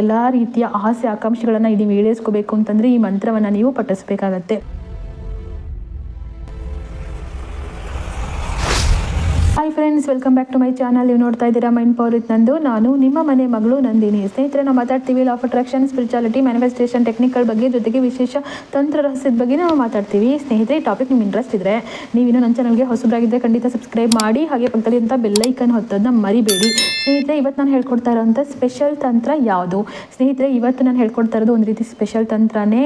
ಎಲ್ಲ ರೀತಿಯ ಆಸೆ ಆಕಾಂಕ್ಷೆಗಳನ್ನು ನೀವು ಈಡೇರಿಸ್ಕೋಬೇಕು ಅಂತಂದರೆ ಈ ಮಂತ್ರವನ್ನು ನೀವು ಪಠಿಸ್ಬೇಕಾಗತ್ತೆ. Friends welcome back to my channel ನೀವು ನೋಡ್ತಾ ಇದ್ದೀರಾ ಮೈಂಡ್ ಪವರ್ ವಿತ್ ನಂದು. ನಾನು ನಿಮ್ಮ ಮನೆ ಮಗಳು ನಂದಿನಿ. ಸ್ನೇಹಿತರೆ ನಾವು ಮಾತಾಡ್ತೀವಿ law of attraction speciality manifestation technical ಬಗ್ಗೆ ಜೊತೆಗೆ ವಿಶೇಷ ತಂತ್ರ ರಹಸ್ಯದ ಬಗ್ಗೆ ನಾವು ಮಾತಾಡ್ತೀವಿ. ಸ್ನೇಹಿತರೆ, ಈ ಟಾಪಿಕ್ ನಿಮ್ಗೆ ಇಂಟ್ರೆಸ್ಟ್ ಇದ್ದರೆ ನೀವು ಇನ್ನೂ ನನ್ನ ಚಾನಲ್ಗೆ ಹೊಸಬರಾಗಿದ್ದರೆ ಖಂಡಿತ ಸಬ್ಸ್ಕ್ರೈಬ್ ಮಾಡಿ. ಹಾಗೆ ಪಕ್ಕದಲ್ಲಿ ಅಂತ ಬೆಲ್ಲೈಕನ್ ಹೊತ್ತದನ್ನ ಮರಿಬೇಡಿ. ಸ್ನೇಹಿತರೆ, ಇವತ್ತು ನಾನು ಹೇಳ್ಕೊಡ್ತಾ ಇರೋಂಥ ಸ್ಪೆಷಲ್ ತಂತ್ರ ಯಾವುದು? ಸ್ನೇಹಿತರೆ, ಇವತ್ತು ನಾನು ಹೇಳ್ಕೊಡ್ತಾ ಇರೋದು ಒಂದು ರೀತಿ ಸ್ಪೆಷಲ್ ತಂತ್ರನೇ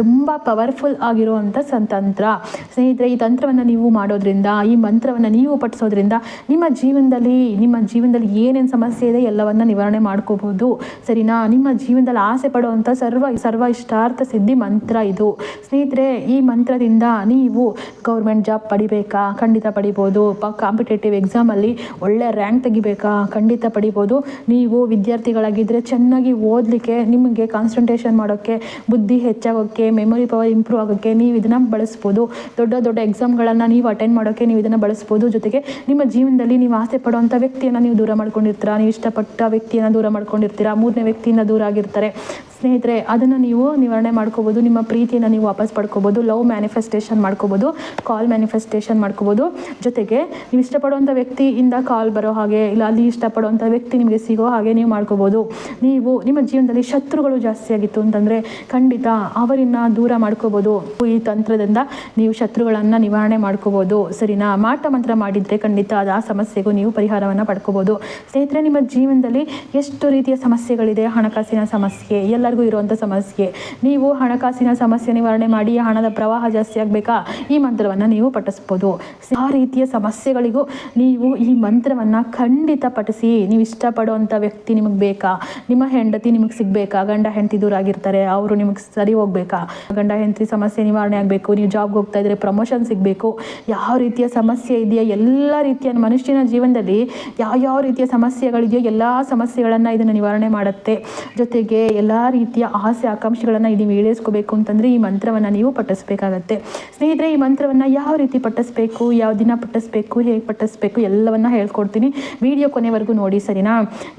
ತುಂಬ ಪವರ್ಫುಲ್ ಆಗಿರುವಂಥ ಸಂತಂತ್ರ. ಸ್ನೇಹಿತರೆ, ಈ ತಂತ್ರವನ್ನು ನೀವು ಮಾಡೋದ್ರಿಂದ, ಈ ಮಂತ್ರವನ್ನು ನೀವು ಪಠಿಸೋದ್ರಿಂದ ನಿಮ್ಮ ಜೀವನದಲ್ಲಿ ನಿಮ್ಮ ಜೀವನದಲ್ಲಿ ಏನೇನು ಸಮಸ್ಯೆ ಇದೆ ಎಲ್ಲವನ್ನು ನಿವಾರಣೆ ಮಾಡ್ಕೋಬೋದು ಸರಿನಾ? ನಿಮ್ಮ ಜೀವನದಲ್ಲಿ ಆಸೆ ಪಡುವಂಥ ಸರ್ವ ಸರ್ವ ಇಷ್ಟಾರ್ಥ ಸಿದ್ಧಿ ಮಂತ್ರ ಇದು. ಸ್ನೇಹಿತರೆ, ಈ ಮಂತ್ರದಿಂದ ನೀವು ಗೌರ್ಮೆಂಟ್ ಜಾಬ್ ಪಡಿಬೇಕಾ? ಖಂಡಿತ ಪಡಿಬೋದು. ಪ ಕಾಂಪಿಟೇಟಿವ್ ಎಕ್ಸಾಮಲ್ಲಿ ಒಳ್ಳೆ ರ್ಯಾಂಕ್ ತೆಗಿಬೇಕಾ? ಖಂಡಿತ ಪಡಿಬೋದು. ನೀವು ವಿದ್ಯಾರ್ಥಿಗಳಾಗಿದ್ದರೆ ಚೆನ್ನಾಗಿ ಓದಲಿಕ್ಕೆ, ನಿಮಗೆ ಕಾನ್ಸಂಟ್ರೇಷನ್ ಮಾಡೋಕ್ಕೆ ಬುದ್ಧಿ ಹೆಚ್ಚಾಗೋಕ್ಕೆ ಮೆಮೊರಿ ಪವರ್ ಇಂಪ್ರೂವ್ ಆಗೋಕ್ಕೆ ನೀವು ಇದನ್ನು ಬಳಸ್ಬೋದು. ದೊಡ್ಡ ದೊಡ್ಡ ಎಕ್ಸಾಮ್ಗಳನ್ನು ನೀವು ಅಟೆಂಡ್ ಮಾಡೋಕ್ಕೆ ನೀವು ಇದನ್ನು ಬಳಸ್ಬೋದು. ಜೊತೆಗೆ ನಿಮ್ಮ ಜೀವನದಲ್ಲಿ ನೀವು ಆಸೆ ಪಡುವಂಥ ವ್ಯಕ್ತಿಯನ್ನು ನೀವು ದೂರ ಮಾಡ್ಕೊಂಡಿರ್ತೀರಾ? ನೀವು ಇಷ್ಟಪಟ್ಟ ವ್ಯಕ್ತಿಯನ್ನು ದೂರ ಮಾಡ್ಕೊಂಡಿರ್ತೀರಾ? ಮೂರನೇ ವ್ಯಕ್ತಿಯಿಂದ ದೂರ ಆಗಿರ್ತಾರೆ. ಸ್ನೇಹಿತರೆ, ಅದನ್ನು ನೀವು ನಿವಾರಣೆ ಮಾಡ್ಕೋಬೋದು. ನಿಮ್ಮ ಪ್ರೀತಿಯನ್ನು ನೀವು ವಾಪಸ್ ಪಡ್ಕೋಬೋದು. ಲವ್ ಮ್ಯಾನಿಫೆಸ್ಟೇಷನ್ ಮಾಡ್ಕೋಬೋದು. ಕಾಲ್ ಮ್ಯಾನಿಫೆಸ್ಟೇಷನ್ ಮಾಡ್ಕೋಬೋದು. ಜೊತೆಗೆ ನೀವು ಇಷ್ಟಪಡುವಂಥ ವ್ಯಕ್ತಿಯಿಂದ ಕಾಲ್ ಬರೋ ಹಾಗೆ ಇಲ್ಲ ಅಲ್ಲಿ ಇಷ್ಟಪಡುವಂಥ ವ್ಯಕ್ತಿ ನಿಮಗೆ ಸಿಗೋ ಹಾಗೆ ನೀವು ಮಾಡ್ಕೋಬೋದು. ನೀವು ನಿಮ್ಮ ಜೀವನದಲ್ಲಿ ಶತ್ರುಗಳು ಜಾಸ್ತಿ ಆಗಿತ್ತು ಅಂತಂದರೆ ಖಂಡಿತ ಅವರನ್ನ ದೂರ ಮಾಡ್ಕೋಬೋದು. ಈ ತಂತ್ರದಿಂದ ನೀವು ಶತ್ರುಗಳನ್ನು ನಿವಾರಣೆ ಮಾಡ್ಕೋಬೋದು. ಸರಿನಾ? ಮಾಟ ಮಂತ್ರ ಮಾಡಿದರೆ ಖಂಡಿತ ಅದು ಆ ಸಮಸ್ಯೆಗೂ ನೀವು ಪರಿಹಾರವನ್ನು ಪಡ್ಕೋಬೋದು. ಸ್ನೇಹಿತರೆ, ನಿಮ್ಮ ಜೀವನದಲ್ಲಿ ಎಷ್ಟು ರೀತಿಯ ಸಮಸ್ಯೆಗಳಿದೆ? ಹಣಕಾಸಿನ ಸಮಸ್ಯೆ, ಎಲ್ಲರಿಗೂ ಇರುವಂಥ ಸಮಸ್ಯೆ. ನೀವು ಹಣಕಾಸಿನ ಸಮಸ್ಯೆ ನಿವಾರಣೆ ಮಾಡಿ, ಹಣದ ಪ್ರವಾಹ ಜಾಸ್ತಿ ಆಗಬೇಕಾ? ಈ ಮಂತ್ರವನ್ನು ನೀವು ಪಠಿಸ್ಬೋದು. ಆ ರೀತಿಯ ಸಮಸ್ಯೆಗಳಿಗೂ ನೀವು ಈ ಮಂತ್ರವನ್ನು ಖಂಡಿತ ಪಠಿಸಿ. ನೀವು ಇಷ್ಟಪಡುವಂಥ ವ್ಯಕ್ತಿ ನಿಮಗೆ ಬೇಕಾ? ನಿಮ್ಮ ಹೆಂಡತಿ ನಿಮಗೆ ಸಿಗಬೇಕಾ? ಗಂಡ, ಹೆಂಡತಿ ದೂರ ಆಗಿರ್ತಾರೆ, ಅವರು ನಿಮಗೆ ಸರಿ ಹೋಗ್ಬೇಕಾ? ಗಂಡ ಹೆಂಡತಿ ಸಮಸ್ಯೆ ನಿವಾರಣೆ ಆಗಬೇಕು, ನೀವು ಜಾಬ್ಗೆ ಹೋಗ್ತಾ ಇದ್ರೆ ಪ್ರಮೋಷನ್ ಸಿಗಬೇಕು, ಯಾವ ರೀತಿಯ ಸಮಸ್ಯೆ ಇದೆಯಾ ಎಲ್ಲ ರೀತಿಯ ಮನುಷ್ಯನ ಜೀವನದಲ್ಲಿ ಯಾವ ಯಾವ ರೀತಿಯ ಸಮಸ್ಯೆಗಳಿದೆಯೋ ಎಲ್ಲ ಸಮಸ್ಯೆಗಳನ್ನು ಇದನ್ನು ನಿವಾರಣೆ ಮಾಡುತ್ತೆ. ಜೊತೆಗೆ ಎಲ್ಲ ರೀತಿಯ ಆಸೆ, ಆಕಾಂಕ್ಷೆಗಳನ್ನು ನೀವು ಈಡೇರಿಸ್ಕೋಬೇಕು ಅಂತಂದರೆ ಈ ಮಂತ್ರವನ್ನು ನೀವು ಪಠಿಸ್ಬೇಕಾಗತ್ತೆ. ಸ್ನೇಹಿತರೆ, ಈ ಮಂತ್ರವನ್ನು ಯಾವ ರೀತಿ ಪಠಿಸ್ಬೇಕು, ಯಾವ ದಿನ ಪಠಿಸ್ಬೇಕು, ಹೇಗೆ ಪಠಿಸ್ಬೇಕು ಎಲ್ಲವನ್ನ ಹೇಳ್ಕೊಡ್ತೀನಿ ವಿಡಿಯೋ ಕೊನೆವರೆಗೂ ನೋಡಿ, ಸರಿನಾ?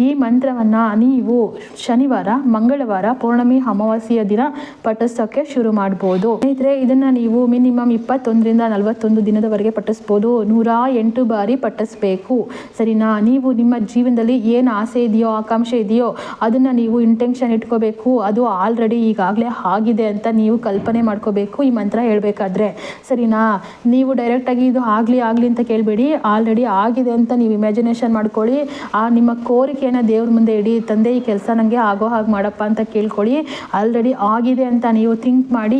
ಈ ಮಂತ್ರವನ್ನು ನೀವು ಶನಿವಾರ, ಮಂಗಳವಾರ, ಪೌರ್ಣಮಿ, ಅಮಾವಾಸ್ಯೆಯ ದಿನ ಪಠಿಸೋಕ್ಕೆ ಶುರು ಮಾಡ್ಬೋದು. ಸ್ನೇಹಿತರೆ, ಇದನ್ನ ನೀವು ಮಿನಿಮಮ್ ಇಪ್ಪತ್ತೊಂದರಿಂದ ನಲವತ್ತೊಂದು ದಿನದವರೆಗೆ ಪಟ್ಟಿಸ್ಬೋದು ನೂರ ಎಂಟು ಬಾರಿ ಪಟ್ಟಿಸ್ಬೇಕು ಸರಿನಾ? ನೀವು ನಿಮ್ಮ ಜೀವನದಲ್ಲಿ ಏನು ಆಸೆ ಇದೆಯೋ, ಆಕಾಂಕ್ಷೆ ಇದೆಯೋ, ಅದನ್ನ ನೀವು ಇಂಟೆನ್ಷನ್ ಇಟ್ಕೋಬೇಕು. ಅದು ಆಲ್ರೆಡಿ ಈಗಾಗಲೇ ಆಗಿದೆ ಅಂತ ನೀವು ಕಲ್ಪನೆ ಮಾಡ್ಕೋಬೇಕು. ಈ ಮಂತ್ರ ಹೇಳಬೇಕಾದ್ರೆ. ಸರಿನಾ? ನೀವು ಡೈರೆಕ್ಟಾಗಿ ಇದು ಆಗಲಿ ಆಗಲಿ ಅಂತ ಕೇಳಬೇಡಿ. ಆಲ್ರೆಡಿ ಆಗಿದೆ ಅಂತ ನೀವು ಇಮ್ಯಾಜಿನೇಷನ್ ಮಾಡ್ಕೊಳ್ಳಿ. ಆ ನಿಮ್ಮ ಕೋರಿಕೆಯನ್ನು ದೇವ್ರ ಮುಂದೆ ಇಡಿ. ತಂದೆ, ಈ ಕೆಲಸ ನನಗೆ ಆಗೋ ಹಾಗೆ ಮಾಡಪ್ಪ ಅಂತ ಕೇಳ್ಕೊಳ್ಳಿ. ಆಲ್ರೆಡಿ ಆಗಿದೆ ಅಂತ ನೀವು ಥಿಂಕ್ ಮಾಡಿ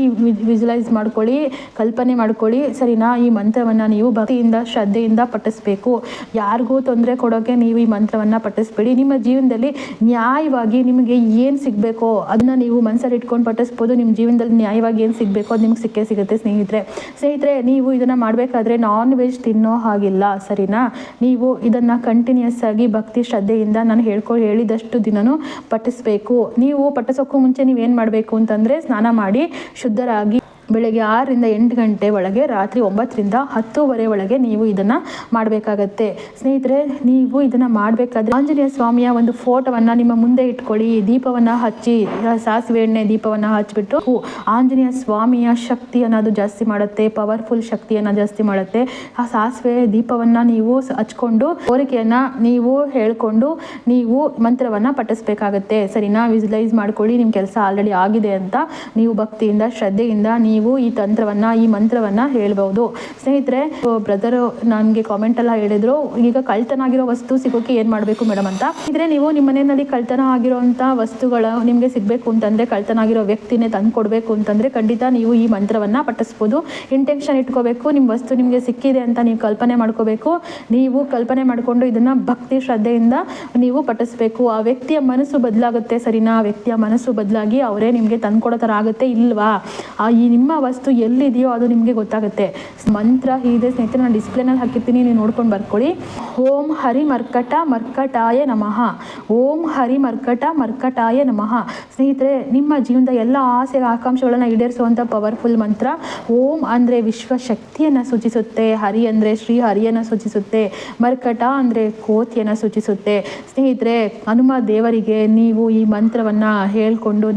ವಿಜುವಲೈಸ್ ಮಾಡ್ಕೊಳ್ಳಿ, ಕಲ್ಪನೆ ಮಾಡ್ಕೊಳ್ಳಿ. ಸರಿನಾ, ಈ ಮಂತ್ರವನ್ನು ನೀವು ಭಕ್ತಿಯಿಂದ, ಶ್ರದ್ಧೆಯಿಂದ ಪಠಿಸ್ಬೇಕು. ಯಾರಿಗೂ ತೊಂದರೆ ಕೊಡೋಕ್ಕೆ ನೀವು ಈ ಮಂತ್ರವನ್ನು ಪಠಿಸ್ಬೇಡಿ. ನಿಮ್ಮ ಜೀವನದಲ್ಲಿ ನ್ಯಾಯವಾಗಿ ನಿಮಗೆ ಏನು ಸಿಗಬೇಕೋ ಅದನ್ನ ನೀವು ಮನಸ್ಸಲ್ಲಿ ಇಟ್ಕೊಂಡು ಪಠಿಸ್ಬೋದು. ನಿಮ್ಮ ಜೀವನದಲ್ಲಿ ನ್ಯಾಯವಾಗಿ ಏನು ಸಿಗಬೇಕೋ ಅದು ನಿಮ್ಗೆ ಸಿಕ್ಕೇ ಸಿಗುತ್ತೆ ಸ್ನೇಹಿತರೆ. ಸ್ನೇಹಿತರೆ, ನೀವು ಇದನ್ನು ಮಾಡಬೇಕಾದ್ರೆ ನಾನ್ ವೆಜ್ ತಿನ್ನೋ ಹಾಗಿಲ್ಲ, ಸರಿನಾ? ನೀವು ಇದನ್ನು ಕಂಟಿನ್ಯೂಸ್ ಆಗಿ ಭಕ್ತಿ, ಶ್ರದ್ಧೆಯಿಂದ ನಾನು ಹೇಳ್ಕೊ, ಹೇಳಿದಷ್ಟು ದಿನನೂ ಪಠಿಸ್ಬೇಕು. ನೀವು ಪಠಿಸೋಕ್ಕೂ ಮುಂಚೆ ನೀವೇನು ಮಾಡಬೇಕು ಅಂತಂದರೆ ಸ್ನಾನ ಮಾಡಿ. ಶುದ್ಧರಾಗಿ ಬೆಳಗ್ಗೆ ಆರರಿಂದ ಎಂಟು ಗಂಟೆ ಒಳಗೆ ರಾತ್ರಿ ಒಂಬತ್ತರಿಂದ ಹತ್ತೂವರೆ ಒಳಗೆ ನೀವು ಇದನ್ನು ಮಾಡಬೇಕಾಗತ್ತೆ. ಸ್ನೇಹಿತರೆ, ನೀವು ಇದನ್ನು ಮಾಡಬೇಕಾದ್ರೆ ಆಂಜನೇಯ ಸ್ವಾಮಿಯ ಒಂದು ಫೋಟೋವನ್ನು ನಿಮ್ಮ ಮುಂದೆ ಇಟ್ಕೊಳ್ಳಿ. ದೀಪವನ್ನು ಹಚ್ಚಿ ಸಾಸಿವೆ ಎಣ್ಣೆ ದೀಪವನ್ನು ಹಚ್ಚಿಬಿಟ್ಟು ಆಂಜನೇಯ ಸ್ವಾಮಿಯ ಶಕ್ತಿ ಅನ್ನೋದು ಜಾಸ್ತಿ ಮಾಡುತ್ತೆ ಪವರ್ಫುಲ್ ಶಕ್ತಿಯನ್ನು ಜಾಸ್ತಿ ಮಾಡುತ್ತೆ. ಆ ಸಾಸಿವೆ ದೀಪವನ್ನು ನೀವು ಹಚ್ಕೊಂಡು ಕೋರಿಕೆಯನ್ನು ನೀವು ಹೇಳಿಕೊಂಡು ನೀವು ಮಂತ್ರವನ್ನು ಪಠಿಸ್ಬೇಕಾಗತ್ತೆ. ಸರಿನಾ? ವಿಜುಲೈಸ್ ಮಾಡ್ಕೊಳ್ಳಿ. ನಿಮ್ಮ ಕೆಲಸ ಆಲ್ರೆಡಿ ಆಗಿದೆ ಅಂತ ನೀವು ಭಕ್ತಿಯಿಂದ, ಶ್ರದ್ಧೆಯಿಂದ ನೀವು ಈ ತಂತ್ರವನ್ನ, ಈ ಮಂತ್ರವನ್ನ ಹೇಳ್ಬೋದು. ಸ್ನೇಹಿತರೆ ಬ್ರದರ್ ನನಗೆ ಕಾಮೆಂಟ್ ಎಲ್ಲ ಹೇಳಿದ್ರು. ಈಗ ಕಳ್ತನ ಆಗಿರೋ ವಸ್ತು ಸಿಗೋಕೆ ಏನು ಮಾಡಬೇಕು ಮೇಡಮ್ ಅಂತ? ಇದ್ರೆ ನೀವು ನಿಮ್ಮ ಮನೆಯಲ್ಲಿ ಕಳ್ತನ ಆಗಿರುವಂತಹ ವಸ್ತುಗಳು ನಿಮಗೆ ಸಿಗಬೇಕು ಅಂತಂದ್ರೆ ಕಳ್ತನ ಆಗಿರೋ ವ್ಯಕ್ತಿನೇ ತಂದು ಕೊಡ್ಬೇಕು ಅಂತಂದ್ರೆ ಖಂಡಿತ ನೀವು ಈ ಮಂತ್ರವನ್ನ ಪಠಿಸ್ಬೋದು. ಇಂಟೆನ್ಷನ್ ಇಟ್ಕೋಬೇಕು ನಿಮ್ಮ ವಸ್ತು ನಿಮಗೆ ಸಿಕ್ಕಿದೆ ಅಂತ ನೀವು ಕಲ್ಪನೆ ಮಾಡ್ಕೋಬೇಕು. ನೀವು ಕಲ್ಪನೆ ಮಾಡಿಕೊಂಡು ಇದನ್ನ ಭಕ್ತಿ ಶ್ರದ್ಧೆಯಿಂದ ನೀವು ಪಠಿಸ್ಬೇಕು. ಆ ವ್ಯಕ್ತಿಯ ಮನಸ್ಸು ಬದಲಾಗುತ್ತೆ ಸರಿನಾ? ಆ ವ್ಯಕ್ತಿಯ ಮನಸ್ಸು ಬದಲಾಗಿ ಅವರೇ ನಿಮಗೆ ತಂದ್ಕೊಡೋ ಥರ ಆಗುತ್ತೆ ಇಲ್ವಾ? ಆ ಈ ನಿಮ್ಮ ನಿಮ್ಮ ವಸ್ತು ಎಲ್ಲಿದೆಯೋ ಅದು ನಿಮಗೆ ಗೊತ್ತಾಗುತ್ತೆ. ಮಂತ್ರ ಇದೆ ಸ್ನೇಹಿತರೆ ನಾನು ಡಿಸ್ಪ್ಲೇನಲ್ಲಿ ಹಾಕಿರ್ತೀನಿ, ನೀವು ನೋಡ್ಕೊಂಡು ಬರ್ಕೊಳ್ಳಿ. ಓಂ ಹರಿ ಮರ್ಕಟ ಮರ್ಕಟಾಯ ನಮಃ. ಓಂ ಹರಿ ಮರ್ಕಟ ಮರ್ಕಟಾಯ ನಮಃ. ಸ್ನೇಹಿತರೆ, ನಿಮ್ಮ ಜೀವನದ ಎಲ್ಲ ಆಸೆ ಆಕಾಂಕ್ಷೆಗಳನ್ನು ಈಡೇರಿಸುವಂಥ ಪವರ್ಫುಲ್ ಮಂತ್ರ, ಓಂ ಅಂದರೆ ವಿಶ್ವಶಕ್ತಿಯನ್ನು ಸೂಚಿಸುತ್ತೆ, ಹರಿ ಅಂದರೆ ಶ್ರೀ ಹರಿಯನ್ನು ಸೂಚಿಸುತ್ತೆ, ಮರ್ಕಟ ಅಂದರೆ ಕೋತಿಯನ್ನು ಸೂಚಿಸುತ್ತೆ. ಸ್ನೇಹಿತರೆ, ಹನುಮ ದೇವರಿಗೆ ನೀವು ಈ ಮಂತ್ರವನ್ನು ಹೇಳಿಕೊಂಡು,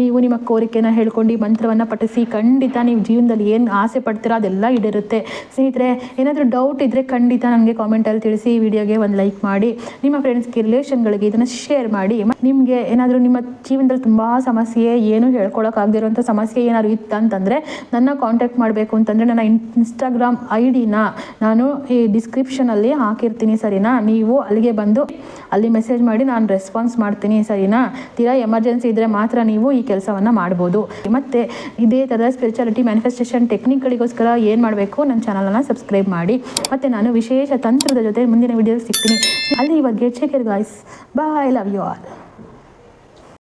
ನೀವು ನಿಮ್ಮ ಕೋರಿಕೆಯನ್ನು ಹೇಳ್ಕೊಂಡು ಈ ಮಂತ್ರವನ್ನು ಪಠಿಸಿ ಖಂಡಿತ ನೀವು ಜೀವನದಲ್ಲಿ ಏನು ಆಸೆ ಪಡ್ತೀರೋ ಅದೆಲ್ಲ ಈಡೇರುತ್ತೆ. ಸ್ನೇಹಿತರೆ, ಏನಾದರೂ ಡೌಟ್ ಇದ್ದರೆ ಖಂಡಿತ ನನಗೆ ಕಾಮೆಂಟಲ್ಲಿ ತಿಳಿಸಿ ವಿಡಿಯೋಗೆ ಒಂದು ಲೈಕ್ ಮಾಡಿ. ನಿಮ್ಮ ಫ್ರೆಂಡ್ಸ್ಗೆ ರಿಲೇಷನ್ಗಳಿಗೆ ಇದನ್ನು ಶೇರ್ ಮಾಡಿ. ನಿಮಗೆ ಏನಾದರೂ ನಿಮ್ಮ ಜೀವನದಲ್ಲಿ ತುಂಬ ಸಮಸ್ಯೆ, ಏನು ಹೇಳ್ಕೊಳಕ್ಕಾಗದಿರೋಂಥ ಸಮಸ್ಯೆ ಏನಾದರೂ ಇತ್ತಂತಂದರೆ ನನ್ನ ಕಾಂಟ್ಯಾಕ್ಟ್ ಮಾಡಬೇಕು ಅಂತಂದರೆ ನನ್ನ ಇನ್ಸ್ಟಾಗ್ರಾಮ್ ಐ ಡಿನ ನಾನು ಈ ಡಿಸ್ಕ್ರಿಪ್ಷನಲ್ಲಿ ಹಾಕಿರ್ತೀನಿ, ಸರಿನಾ? ನೀವು ಅಲ್ಲಿಗೆ ಬಂದು ಅಲ್ಲಿ ಮೆಸೇಜ್ ಮಾಡಿ ನಾನು ರೆಸ್ಪಾನ್ಸ್ ಮಾಡ್ತೀನಿ, ಸರಿನಾ? ತೀರಾ ಎಮರ್ಜೆನ್ಸಿ ಇದ್ದರೆ ಮಾತ್ರ ನೀವು ಈ ಕೆಲಸವನ್ನು ಮಾಡ್ಬೋದು. ಮತ್ತು ಇದೇ ಥರದ ಸ್ಪಿರಿಚುಯಾಲಿಟಿ ಮ್ಯಾನಿಫೆಸ್ಟೇಷನ್ ಟೆಕ್ನಿಕ್ಗಳಿಗೋಸ್ಕರ ಏನು ಮಾಡಬೇಕು ನನ್ನ ಚಾನಲನ್ನು ಸಬ್ಸ್ಕ್ರೈಬ್ ಮಾಡಿ. ಮತ್ತು ನಾನು ವಿಶೇಷ ತಂತ್ರದ ಜೊತೆ ಮುಂದಿನ ವಿಡಿಯೋ ಸಿಗ್ತೀನಿ. ಅಲ್ಲಿ ಇವಾಗ get guys bye love you all